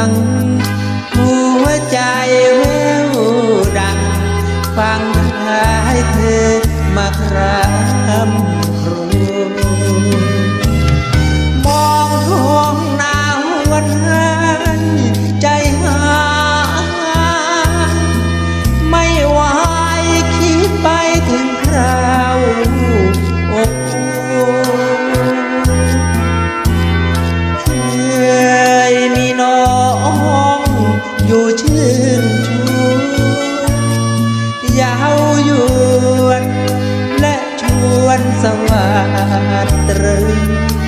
ัง หัวใจแววดัง ฟังท้าเธอมาครามครู สวัสดิ์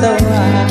so high.